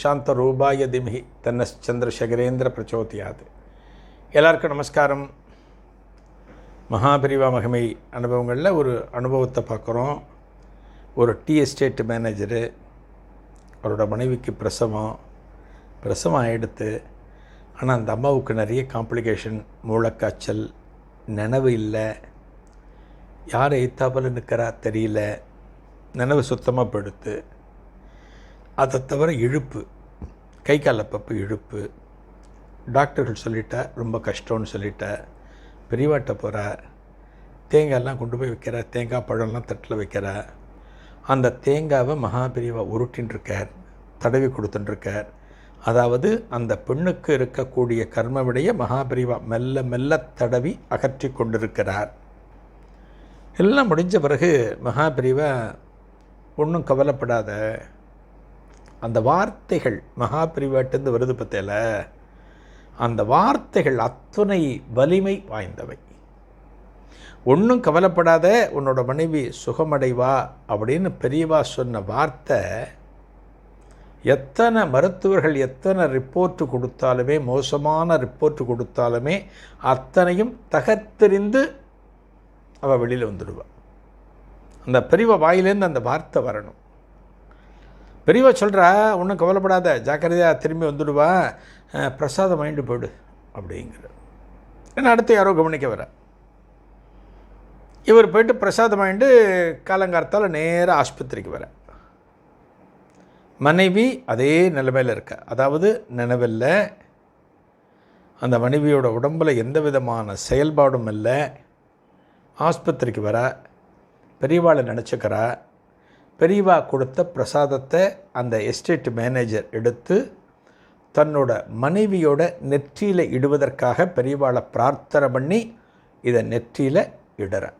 சாந்த ரூபாய திமிகி தன்னஸ் சந்திரசேகரேந்திர பிரச்சோதியாது எல்லாருக்கும் நமஸ்காரம் மகாபிரிவா மகிமை அனுபவங்களில் ஒரு அனுபவத்தை பார்க்குறோம். ஒரு டீ எஸ்டேட் மேனேஜரு அவரோட மனைவிக்கு பிரசவம் பிரசவம் ஆகிடுத்து ஆனால் அந்த அம்மாவுக்கு நிறைய காம்ப்ளிகேஷன் மூளைக்காய்ச்சல் நினைவு இல்லை. யார் எய்த்தாப்பில் நிற்கிறா தெரியல. நினைவு சுத்தமாக படுத்து அதை தவிர இழுப்பு கை கால் அப்பப்போ இழுப்பு. டாக்டர்கள் சொல்லிட்ட ரொம்ப கஷ்டம்னு சொல்லிட்ட பெரியவாட்ட போகிற தேங்காயெல்லாம் கொண்டு போய் வைக்கிற தேங்காய் பழம்லாம் தட்டில் வைக்கிற அந்த தேங்காவை மகா பெரியவா உருட்டின்னு இருக்கார் தடவி கொடுத்துட்டுருக்கார் அதாவது அந்த பெண்ணுக்கு இருக்கக்கூடிய கர்மவிடைய மகாபிரிவா மெல்ல மெல்ல தடவி அகற்றி கொண்டிருக்கிறார். எல்லாம் முடிஞ்ச பிறகு மகாபிரிவா ஒன்றும் கவலைப்படாத அந்த வார்த்தைகள் மகாபிரிவாட்டிருந்து வருது பத்தியில் அந்த வார்த்தைகள் அத்துணை வலிமை வாய்ந்தவை. ஒன்றும் கவலைப்படாத உன்னோட மனைவி சுகமடைவா அப்படின்னு பெரியவா சொன்ன வார்த்தை எத்தனை மருத்துவர்கள் எத்தனை ரிப்போர்ட்டு கொடுத்தாலுமே மோசமான ரிப்போர்ட்டு கொடுத்தாலுமே அத்தனையும் தகர்த்தெறிந்து அவள் வெளியில் வந்துடுவாள் அந்த பெரியவ வாயிலேருந்து அந்த வார்த்தை வரணும். பெரியவா சொல்கிறா ஒன்றும் கவலைப்படாத ஜாக்கிரதையாக திரும்பி வந்துடுவா பிரசாதம் வாங்கிட்டு போயிடு அப்படிங்கிற ஏன்னா அடுத்து யாரோ கவனிக்க வர. இவர் போயிட்டு பிரசாதம் வாங்கிட்டு காலங்காலத்தால் நேராக ஆஸ்பத்திரிக்கு வர. மனைவி அதே நிலைமையில் இருக்க. அதாவது நினைவில்ல. அந்த மனைவியோட உடம்பில் எந்த விதமான செயல்பாடும் இல்லை. ஆஸ்பத்திரிக்கு வர. பெரியவாளை நினச்சிக்கிறா. பெரியவா கொடுத்த பிரசாதத்தை அந்த எஸ்டேட் மேனேஜர் எடுத்து தன்னோட மனைவியோட நெற்றியில் இடுவதற்காக பெரியவாளை பிரார்த்தனை பண்ணி இதை நெற்றியில் இடற.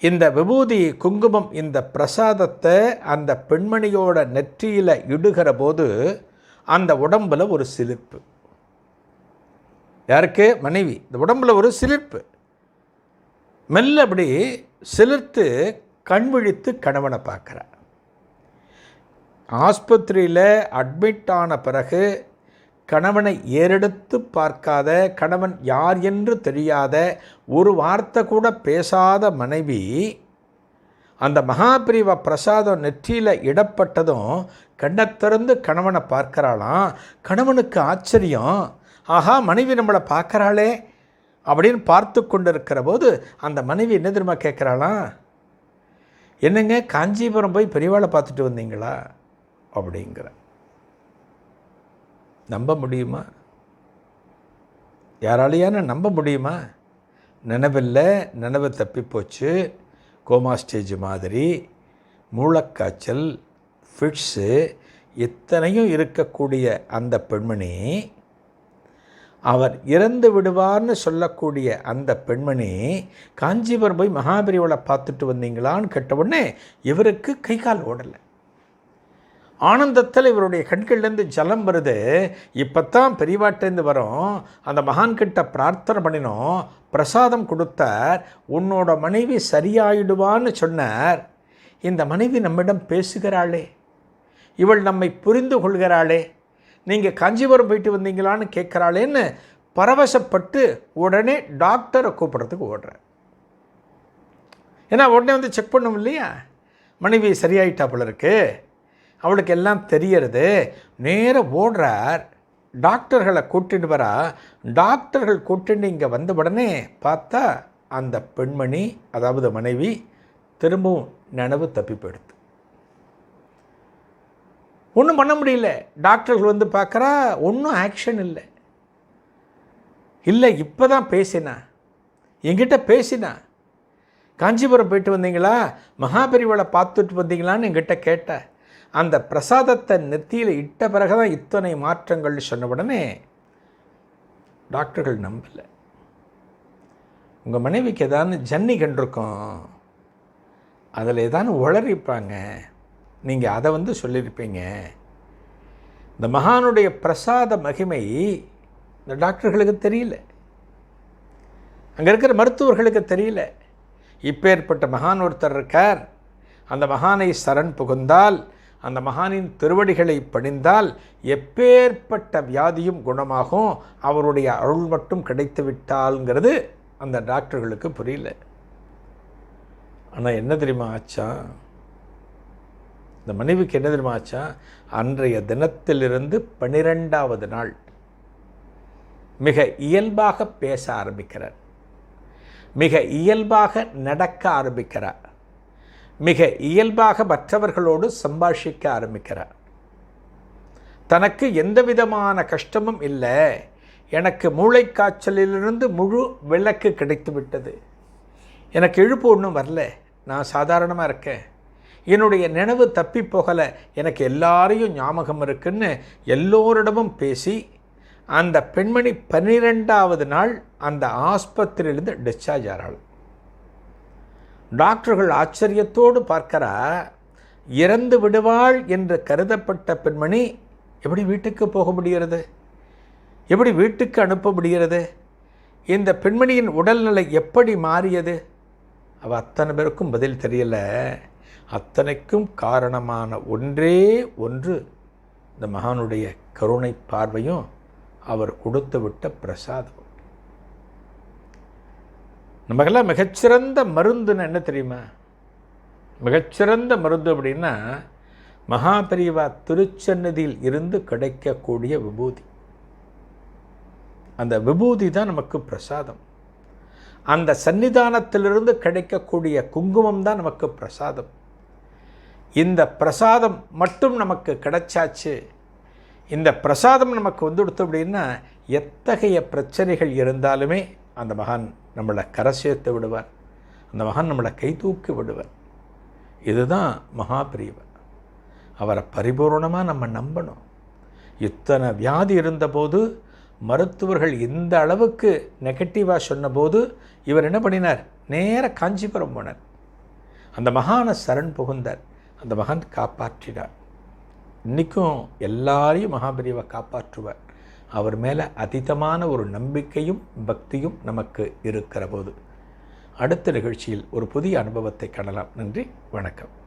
இந்த விபூதி குங்குமம் இந்த பிரசாதத்தை அந்த பெண்மணியோட நெற்றியில் இடுகிற போது அந்த உடம்புல ஒரு சிலிர்ப்பு. யாருக்கு? மனைவி. இந்த உடம்புல ஒரு சிலிர்ப்பு. மெல்ல அப்படி சிலிர்த்து கண் விழித்து கணவனை பார்க்குறா ஆஸ்பத்திரியில் அட்மிட் ஆன பிறகு கணவனை ஏறெடுத்து பார்க்காத கணவன் யார் என்று தெரியாத ஒரு வார்த்தை கூட பேசாத மனைவி அந்த மகாபிரிவ பிரசாதம் நெற்றியில் இடப்பட்டதும் கண்ணை திறந்து கணவனை பார்க்கறாளாம். கணவனுக்கு ஆச்சரியம். ஆஹா மனைவி நம்மளை பார்க்கறாளே அப்படின்னு பார்த்து கொண்டிருக்கிற போது அந்த மனைவி என்ன தெரியுமா கேட்குறாளாம்? என்னங்க காஞ்சிபுரம் போய் பெரியவாளை பார்த்துட்டு வந்தீங்களா? அப்படிங்கிற நம்ப முடியுமா? யாராலையான நம்ப முடியுமா? நினைவில்லை நினைவு தப்பி போச்சு. கோமா ஸ்டேஜ் மாதிரி மூளைக்காய்ச்சல் ஃபிட்ஸு இத்தனையும் இருக்கக்கூடிய அந்த பெண்மணி அவர் இறந்து விடுவார்னு சொல்லக்கூடிய அந்த பெண்மணி காஞ்சிபுரம் போய் மகாபெரிவளை பார்த்துட்டு வந்தீங்களான்னு கேட்ட உடனே இவருக்கு கை கால் ஓடலை. ஆனந்தத்தில் இவருடைய கண்கள்லேருந்து ஜலம் வருது. இப்போத்தான் பெரியவாட்டேருந்து வரோம். அந்த மகான்கிட்ட பிரார்த்தனை பண்ணினோம். பிரசாதம் கொடுத்தார். உன்னோட மனைவி சரியாயிடுவான்னு சொன்னார். இந்த மனைவி நம்மிடம் பேசுகிறாளே. இவள் நம்மை புரிந்து கொள்கிறாளே. நீங்கள் காஞ்சிபுரம் போயிட்டு வந்தீங்களான்னு கேட்குறாளேன்னு பரவசப்பட்டு உடனே டாக்டரை கூப்பிட்றதுக்கு ஓடுறேன். ஏன்னா உடனே வந்து செக் பண்ணும் இல்லையா? மனைவி சரியாயிட்டா போல இருக்கு. அவளுக்கு எல்லாம் தெரியறது. நேராக ஓடுறார். டாக்டர்களை கூட்டிட்டு வரா. டாக்டர்கள் கூட்டிட்டு இங்கே வந்த உடனே பார்த்தா அந்த பெண்மணி அதாவது மனைவி திரும்பவும் நினைவு தப்பி போயிடுது. ஒன்றும் பண்ண முடியல. டாக்டர்கள் வந்து பார்க்குறா ஒன்றும் ஆக்ஷன் இல்லை. இல்லை இப்போ தான் பேசினா. என்கிட்ட பேசினா. காஞ்சிபுரம் போயிட்டு வந்தீங்களா? மகாபெரிவளை பார்த்துட்டு வந்தீங்களான்னு என்கிட்ட கேட்ட. அந்த பிரசாதத்தை நெத்தியில் இட்ட பிறகு தான் இத்தனை மாற்றங்கள்னு சொன்ன உடனே டாக்டர்கள் நம்பலை. உங்கள் மனைவிக்கு ஏதான்னு ஜன்னி கண்டிருக்கோம் அதில் ஏதானு உளறிப்பாங்க. நீங்கள் அதை வந்து சொல்லியிருப்பீங்க இந்த மகானுடைய பிரசாத மகிமை இந்த டாக்டர்களுக்கு தெரியல. அங்கே இருக்கிற மருத்துவர்களுக்கு தெரியல. இப்பேற்பட்ட மகான் ஒருத்தர் இருக்கார். அந்த மகானை சரண் புகுந்தால் அந்த மகானின் திருவடிகளை பணிந்தால் எப்பேற்பட்ட வியாதியும் குணமாகும் அவருடைய அருள் மட்டும் கிடைத்து விட்டால்ங்கிறது அந்த டாக்டர்களுக்கு புரியல. ஆனால் என்ன தெரியுமா ஆச்சா? இந்த மனைவிக்கு என்ன தெரியுமாச்சா அன்றைய தினத்திலிருந்து பனிரெண்டாவது நாள் மிக இயல்பாக பேச ஆரம்பிக்கிறார். மிக இயல்பாக நடக்க ஆரம்பிக்கிறார். மிக இயல்பாக மற்றவர்களோடு சம்பாஷிக்க ஆரம்பிக்கிறார். தனக்கு எந்த விதமான கஷ்டமும் இல்லை. எனக்கு மூளைக்காய்ச்சலிலிருந்து முழு விளக்கு கிடைத்து விட்டது. எனக்கு இழுப்பு ஒன்றும் வரல. நான் சாதாரணமாக இருக்கேன். என்னுடைய நினைவு தப்பி போகலை. எனக்கு எல்லாரையும் ஞாபகம் இருக்குன்னு எல்லோரிடமும் பேசி அந்த பெண்மணி பன்னிரெண்டாவது நாள் அந்த ஆஸ்பத்திரியிலிருந்து டிஸ்சார்ஜ் ஆகிறாள் டாக்டர்கள் ஆச்சரியத்தோடு பார்க்கிறா இறந்து விடுவாள் என்று கருதப்பட்ட பெண்மணி எப்படி வீட்டுக்கு போக முடிகிறது? எப்படி வீட்டுக்கு அனுப்ப முடிகிறது? இந்த பெண்மணியின் உடல்நிலை எப்படி மாறியது? அவள் அத்தனை பேருக்கும் பதில் தெரியலை. அத்தனைக்கும் காரணமான ஒன்றே ஒன்று இந்த மகானுடைய கருணை பார்வையும் அவர் கொடுத்து விட்ட பிரசாதம். நமக்கெல்லாம் மிகச்சிறந்த மருந்துன்னு என்ன தெரியுமா? மிகச்சிறந்த மருந்து அப்படின்னா மகாபரிவா திருச்சன்னதியில் இருந்து கிடைக்கக்கூடிய விபூதி. அந்த விபூதி தான் நமக்கு பிரசாதம். அந்த சன்னிதானத்திலிருந்து கிடைக்கக்கூடிய குங்குமம் தான் நமக்கு பிரசாதம். இந்த பிரசாதம் மட்டும் நமக்கு கிடைச்சாச்சு இந்த பிரசாதம் நமக்கு வந்துடுத்து அப்படின்னா எத்தகைய பிரச்சனைகள் இருந்தாலுமே அந்த மகான் நம்மளை கரை சேர்த்து விடுவார் அந்த மகான் நம்மளை கை தூக்கி விடுவார். இதுதான் மகாபிரியவர் அவரை பரிபூர்ணமாக நம்ம நம்பணும். இத்தனை வியாதி இருந்தபோது மருத்துவர்கள் இந்த அளவுக்கு நெகட்டிவாக சொன்னபோது இவர் என்ன பண்ணினார்? நேர காஞ்சிபுரம் போனார். அந்த மகான சரண் புகுந்தார். அந்த மகன் காப்பாற்றினார். இன்றைக்கும் எல்லாரையும் மகாபெரிவை காப்பாற்றுவார். அவர் மேலே அதீதமான ஒரு நம்பிக்கையும் பக்தியும் நமக்கு இருக்கிற போது அடுத்த நிகழ்ச்சியில் ஒரு புதிய அனுபவத்தை காணலாம். நன்றி வணக்கம்.